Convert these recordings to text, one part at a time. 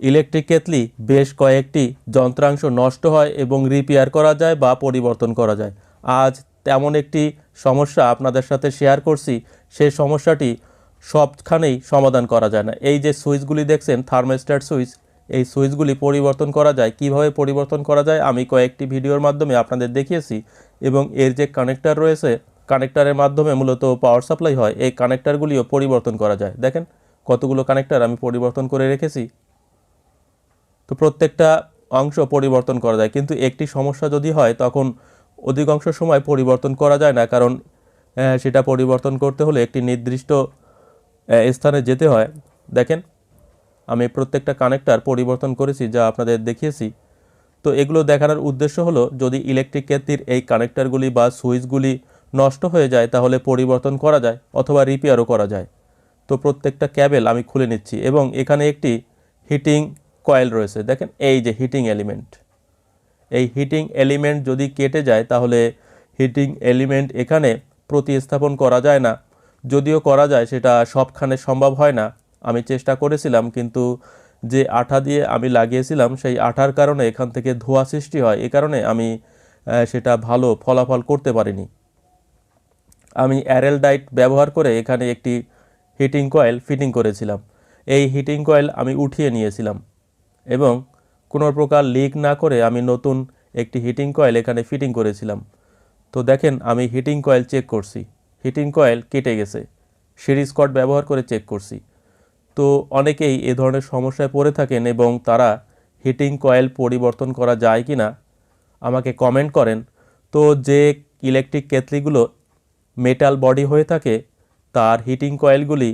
Electric কেতলি বেশ কয়েকটি যন্ত্রাংশ নষ্ট হয় এবং রিপেয়ার করা যায় বা পরিবর্তন করা যায়। আজ তেমন একটি সমস্যা আপনাদের সাথে শেয়ার করছি। সেই সমস্যাটি সবখানেই সমাধান করা যায় না। এই যে সুইচগুলি দেখছেন, থার্মোস্ট্যাট সুইচ, এই সুইচগুলি পরিবর্তন করা যায়। কীভাবে পরিবর্তন করা যায় আমি কয়েকটি ভিডিওর মাধ্যমে আপনাদের দেখিয়েছি এবং এর যে কানেক্টার রয়েছে, কানেক্টারের মাধ্যমে মূলত পাওয়ার সাপ্লাই হয়। এই কানেক্টারগুলিও পরিবর্তন করা যায়। দেখেন কতগুলো কানেক্টার আমি পরিবর্তন করে রেখেছি। তো প্রত্যেকটা অংশ পরিবর্তন করা যায়। কিন্তু একটি সমস্যা যদি হয়, তখন অধিকাংশ সময় পরিবর্তন করা যায় না। কারণ সেটা পরিবর্তন করতে হলে একটি নির্দিষ্ট স্থানে যেতে হয়। দেখেন, আমি প্রত্যেকটা কানেক্টার পরিবর্তন করেছি, যা আপনাদের দেখিয়েছি। তো এগুলো দেখানোর উদ্দেশ্য হলো, যদি ইলেকট্রিক কেতলির এই কানেক্টারগুলি বা সুইচগুলি নষ্ট হয়ে যায়, তাহলে পরিবর্তন করা যায় অথবা রিপেয়ারও করা যায়। তো প্রত্যেকটা ক্যাবেল আমি খুলে নিচ্ছি এবং এখানে একটি হিটিং কয়েল রয়েছে। দেখেন এই যে হিটিং এলিমেন্ট। এই হিটিং এলিমেন্ট যদি কেটে যায়, তাহলে হিটিং এলিমেন্ট এখানে প্রতিস্থাপন করা যায় না। যদিও করা যায়, সেটা সবখানে সম্ভব হয় না। আমি চেষ্টা করেছিলাম, কিন্তু যে আঠা দিয়ে আমি লাগিয়েছিলাম, সেই আঠার কারণে এখান থেকে ধোঁয়া সৃষ্টি হয়। এ কারণে আমি সেটা ভালো ফলাফল করতে পারিনি। আমি অ্যারেল ডাইট ব্যবহার করে এখানে একটি হিটিং কয়েল ফিটিং করেছিলাম। এই হিটিং কয়েল আমি উঠিয়ে নিয়েছিলাম। এবং কোনো প্রকার লিক না করে আমি নতুন একটি হিটিং কয়েল এখানে ফিটিং করেছিলাম। তো দেখেন, আমি হিটিং কয়েল চেক করছি। হিটিং কয়েল কেটে গেছে। সিরিজ কট ব্যবহার করে চেক করছি। তো অনেকেই এ ধরনের সমস্যায় পড়ে থাকেন এবং তারা হিটিং কয়েল পরিবর্তন করা যায় কি না আমাকে কমেন্ট করেন। তো যে ইলেকট্রিক কেতলিগুলো মেটাল বডি হয়ে থাকে, তার হিটিং কয়েলগুলি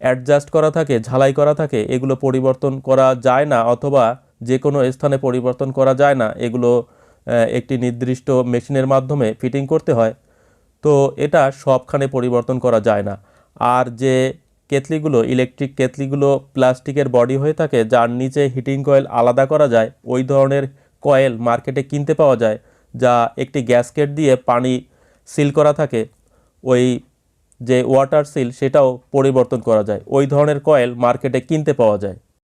অ্যাডজাস্ট করা থাকে, ঝালাই করা থাকে, এগুলো পরিবর্তন করা যায় না অথবা যে কোনো স্থানে পরিবর্তন করা যায় না। এগুলো একটি নির্দিষ্ট মেশিনের মাধ্যমে ফিটিং করতে হয়। তো এটা সবখানে পরিবর্তন করা যায় না। আর যে কেতলিগুলো, ইলেকট্রিক কেতলিগুলো প্লাস্টিকের বডি হয়ে থাকে, যার নিচে হিটিং কয়েল আলাদা করা যায়, ওই ধরনের কয়েল মার্কেটে কিনতে পাওয়া যায়, যা একটি গ্যাসকেট দিয়ে পানি সিল করা থাকে। ওই যে ওয়াটার সিল সেটাও পরিবর্তন করা যায়। ওই ধরনের কয়েল মার্কেটে কিনতে পাওয়া যায়।